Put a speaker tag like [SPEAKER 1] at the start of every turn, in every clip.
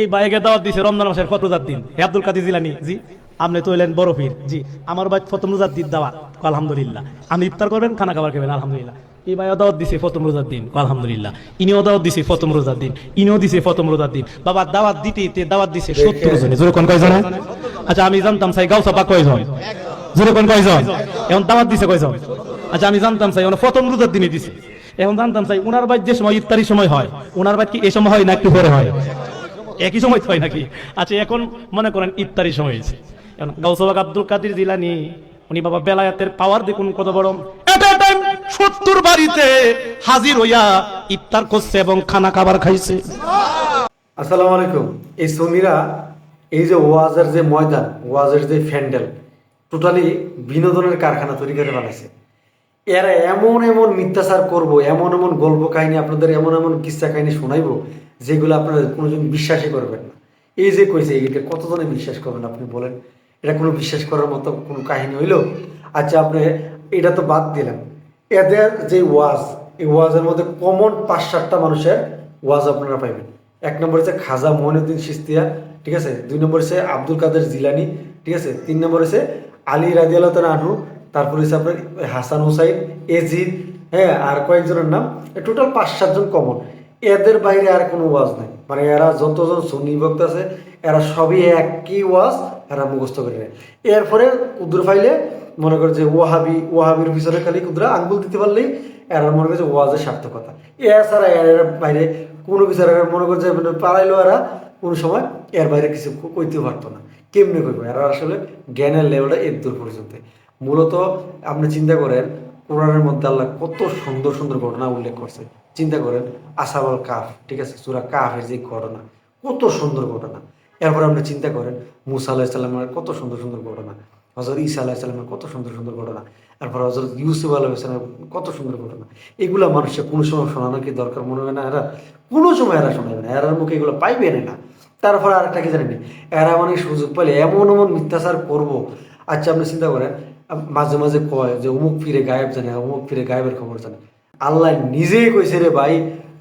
[SPEAKER 1] এই বাইকে দাওয়াত দিছে রমজান মাসের রোজার দিন। হে আব্দুল কাদির জিলানি, জি আপনি তো হইলেন বড় জি, আমার ভাই প্রথম দিন দাওয়াত আলহামদুলিল্লাহ। আপনি ইফতার করবেন, খানা খাবার খাবেন, আলহামদুলিল্লাহ। এই ভাইও দাওয়াত দিছে প্রথম রোজার দিন আলহামদুলিল্লাহ। ইনিও দাওয়াত দিছে প্রথম রোজার দিন, ইনিও দিছে প্রথম রোজার দিন। বাবা, দাওয়াত দিতে দিতে দাওয়াত দিছে সত্তর জনে। জোরে কোন কয়জন? আচ্ছা আমি জানতাম সাই গাউসা পা কয়জন? জোরে কোন কয়জন? এখন দাওয়াত দিছে কয়জন? আচ্ছা আমি জানতাম সাই প্রথম রোজার দিনে দিছে। এখন জানতাম চাই, উনার বাইর যে সময় ইফতারি সময় হয় ওনার বাইর কি এ সময় হয় না একটু পরে হয়? একই সময় হয় নাকি? আচ্ছা এখন মনে করেন ইফতারি সময় হয়েছে। এখন গাউসবাগ আব্দুল কাদির জিলানি, উনি বাবা বেলায়াতের পাওয়ার দেখুন কত বড়। সত্তর বাড়িতে হাজির হইয়া ইফতার করছে এবং খানা খাবার খাইছে।
[SPEAKER 2] আসসালামু আলাইকুম। এই সনিরা এই যে ওয়াজের যে ময়দান, ওয়াজের যে ফ্যান্ডেল টোটালি বিনোদনের কারখানা তৈরি করে বানাইছে। এরা এমন এমন মিথ্যাচার করব, এমন এমন গল্প কাহিনী আপনাদের এমন এমন কিস্সা কাহিনী শোনাইবো, যেগুলো আপনারা কোনোজন বিশ্বাসই করবেন না। এই যে কইছে এটা কতজনে বিশ্বাস করবেন আপনি বলেন? এটা কোনো বিশ্বাস করার মতো কোনো কাহিনী হইল? আচ্ছা আপনি এটা তো বাদ দিলেন। এদের যে ওয়াজ, এই ওয়াজের মধ্যে কমন পাঁচ সাতটা মানুষের ওয়াজ আপনারা পাইবেন। এক নম্বর হচ্ছে খাজা মহিনুদ্দিন সিস্তিয়া, ঠিক আছে? দুই নম্বর হচ্ছে আব্দুল কাদের জিলানি, ঠিক আছে? তিন নম্বর হচ্ছে আলী রাজিয়াল আনহু তারপর হচ্ছে আপনার হাসান হুসাইন, এজিদ হ্যাঁ আর কয়েকজনের নাম টোটাল পাঁচ সাতজন কমন এদের বাইরে আর কোনো ওয়াজ নাই। মানে এরা যতজন সুন্নি ভক্ত আছে, এরা সবই একই ওয়াজ এরা মুখস্থ করে নেয়। এরপরে কুদুর ফাইলে মনে করে যে ওয়াহাবি, ওয়াহাবির পিছনে খালি কুদরা আঙ্গুল দিতে পারলেই এরা মনে করে যে ওয়াজের সার্থকতা। এছাড়া এর বাইরে কোনো কিছু এরা মনে করে যে মানে পারাইলো এরা, কোনো সময় এর বাইরে কিছু কইতে পারতো না। কেমনি কইবো? এরা আসলে জ্ঞানের লেভেলটা এর দূর পর্যন্ত। মূলত আপনি চিন্তা করেন, কোরআনের মধ্যে আল্লাহ কত সুন্দর সুন্দর ঘটনা উল্লেখ করছে। চিন্তা করেন আসাবল কাফ ঠিক আছে? সুরা কাফের যে ঘটনা, কত সুন্দর ঘটনা। এরপর আপনি চিন্তা করেন, মুসা আলাহিসাল্লামের কত সুন্দর সুন্দর ঘটনা। হজরত ঈসা আলাহিসাল্লামের কত সুন্দর সুন্দর ঘটনা। এরপর হজরত ইউসুফ আলাহিসাল্লামের কত সুন্দর ঘটনা। এগুলা মানুষের কোনো সময় শোনানো কি দরকার মনে হয় না? এরা কোনো সময় এরা শোনাবে না। এরার মুখে এগুলো পাইবে না। তারপরে আরেকটা কি জানেন? এরা মানে সুযোগ পেলে এমন এমন মিথ্যাচার করব। আচ্ছা আপনি চিন্তা করেন মাঝে মাঝে কয় যে অমুক ফিরে গায়েব জানে, অমুক ফিরে গায়েবের খবর জানে। আল্লাহ নিজেই কইছে রে ভাই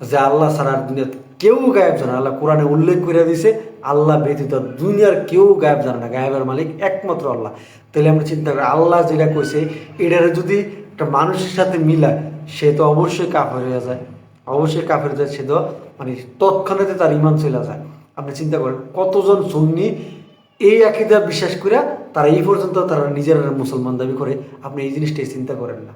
[SPEAKER 2] যে আল্লাহ ছাড়া আর দুনিয়াত কেউ গায়েব জানে আল্লাহ কোরআনে উল্লেখ করে দিছে, আল্লাহ ব্যতীত দুনিয়ার কেউ গায়েব জানে না। গায়েবের মালিক একমাত্র আল্লাহ। তাহলে আমরা চিন্তা করি, আল্লাহ যেটা কইছে, এটারে যদি একটা মানুষের সাথে মিলায়, সে তো অবশ্যই কাফের হয়ে যায়। অবশ্যই কাফের যায়, সে তো মানে তৎক্ষণাতে তার ইমান চলে যায়। আপনি চিন্তা করেন, কতজন সুন্নি এই আকিদা বিশ্বাস করে তারা এই পর্যন্ত তারা নিজেরা মুসলমান দাবি করে, আপনি এই জিনিসটাই চিন্তা করেন না।